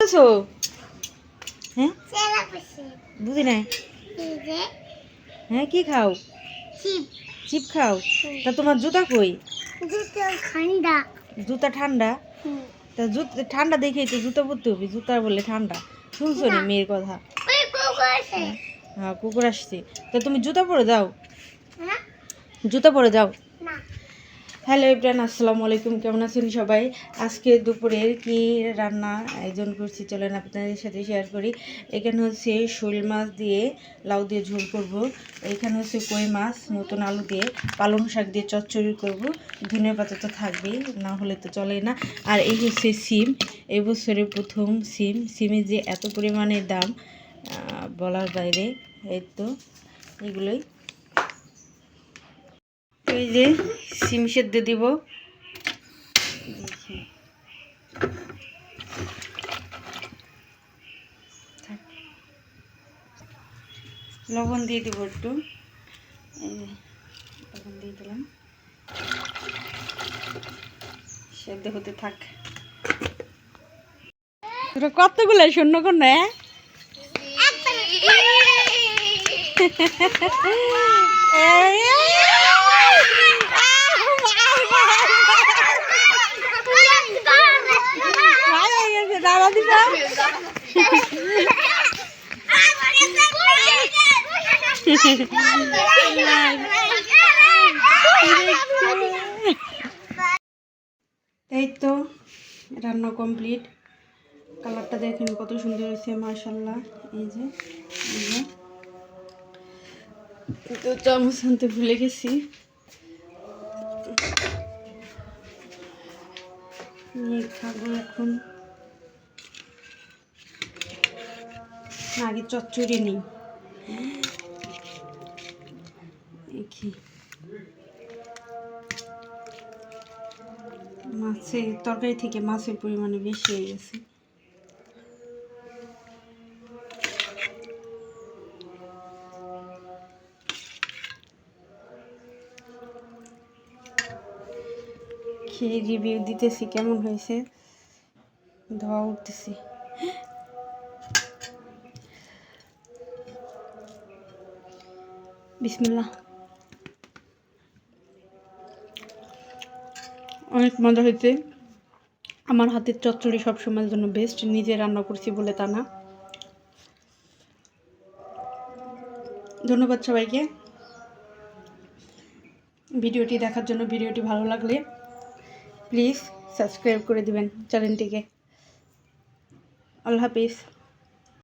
আছো হ্যাঁ? বুঝি নাই। হ্যাঁ কি খাও? চিপ খাও? তা তোমার জুতা কই? ঠান্ডা। জুতা ঠান্ডা? তা জুতা ঠান্ডা দেখেই তো জুতা পরতে হবে জুতা বলে ঠান্ডা। শুনছো না মেয়ের কথা? আছে হ্যাঁ কুকুর আসছে। তা তুমি জুতা পরে যাও। হ্যাঁ। জুতা পরে যাও। না হ্যালো ইব্রান আসসালামু আলাইকুম, কেমন আছেন সবাই? আজকে দুপুরের কি রান্না আয়োজন করছি, চলেন আপনাদের সাথে শেয়ার করি। এখানে হচ্ছে শোল মাছ দিয়ে লাউ দিয়ে ঝোল করব। এখানে হচ্ছে কই মাছ, নতুন আলু দিয়ে, পালং শাক দিয়ে চচ্চড়ি করব। ধনে পাতা তো থাকবেই, না হলে তো চলেই না। আর এই হচ্ছে সিম, এই বছরের প্রথম সিম সিমের যে এত পরিমাণে দাম বলার বাইরে, এই তো, এগুলোই। এই যে সিম সেদ্ধ দিব। লবণ দিয়ে দিব একটু। লবণ দিয়ে দিলাম। সেদ্ধ হতে থাক। তোরা কতগুলো শূন্য কোন দাদা দিবা এই তো রান্না কমপ্লিট কালারটা দেখেন, কত সুন্দর হয়েছে মার্শাল্লাহ এই যে তো চামচ আনতে ভুলে গেছি। খাব এখন আগে চচ্চড়ি নেই। দেখি। মাছের তরকারি থেকে মাছের পরিমাণে বেশি হয়ে গেছে। খেয়ে রিভিউ দিতেছি, কেমন হয়েছে? ধোয়া উঠতেছি। বিসমিল্লাহ। অনেক মজা হয়েছে। আমার হাতের চচ্চড়ি সবসময়ের জন্য বেস্ট নিজে রান্না করছি বলে তা না। ধন্যবাদ সবাইকে। ভিডিওটি দেখার জন্য ভিডিওটি ভালো লাগলে প্লিজ সাবস্ক্রাইব করে দেবেন চ্যানেলটিকে। আল্লাহ হাফিজ।